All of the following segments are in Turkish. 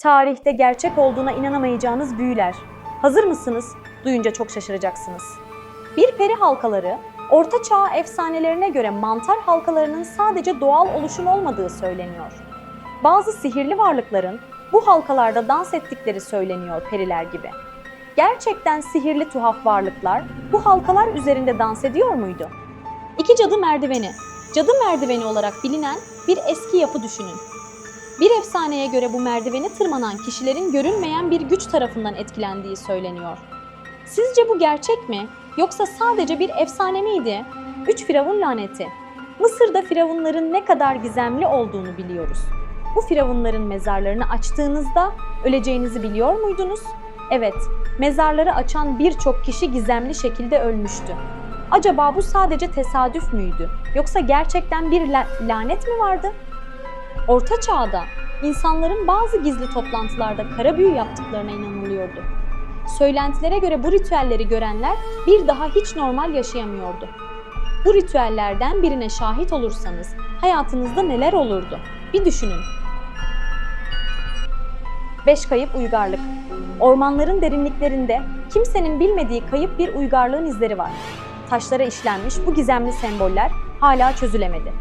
Tarihte gerçek olduğuna inanamayacağınız büyüler. Hazır mısınız? Duyunca çok şaşıracaksınız. Bir peri halkaları, Orta Çağ efsanelerine göre mantar halkalarının sadece doğal oluşum olmadığı söyleniyor. Bazı sihirli varlıkların bu halkalarda dans ettikleri söyleniyor periler gibi. Gerçekten sihirli tuhaf varlıklar bu halkalar üzerinde dans ediyor muydu? İki cadı merdiveni. Cadı merdiveni olarak bilinen bir eski yapı düşünün. Bir efsaneye göre bu merdiveni tırmanan kişilerin görünmeyen bir güç tarafından etkilendiği söyleniyor. Sizce bu gerçek mi? Yoksa sadece bir efsane miydi? Üç Firavun laneti. Mısır'da firavunların ne kadar gizemli olduğunu biliyoruz. Bu firavunların mezarlarını açtığınızda öleceğinizi biliyor muydunuz? Evet, mezarları açan birçok kişi gizemli şekilde ölmüştü. Acaba bu sadece tesadüf müydü? Yoksa gerçekten bir la- lanet mi vardı? Orta Çağ'da insanların bazı gizli toplantılarda kara büyü yaptıklarına inanılıyordu. Söylentilere göre bu ritüelleri görenler bir daha hiç normal yaşayamıyordu. Bu ritüellerden birine şahit olursanız hayatınızda neler olurdu? Bir düşünün. 5 kayıp uygarlık. Ormanların derinliklerinde kimsenin bilmediği kayıp bir uygarlığın izleri var. Taşlara işlenmiş bu gizemli semboller hala çözülemedi.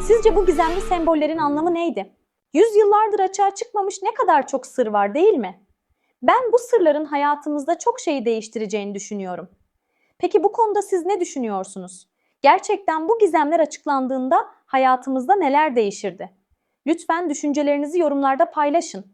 Sizce bu gizemli sembollerin anlamı neydi? Yüzyıllardır açığa çıkmamış ne kadar çok sır var değil mi? Ben bu sırların hayatımızda çok şeyi değiştireceğini düşünüyorum. Peki bu konuda siz ne düşünüyorsunuz? Gerçekten bu gizemler açıklandığında hayatımızda neler değişirdi? Lütfen düşüncelerinizi yorumlarda paylaşın.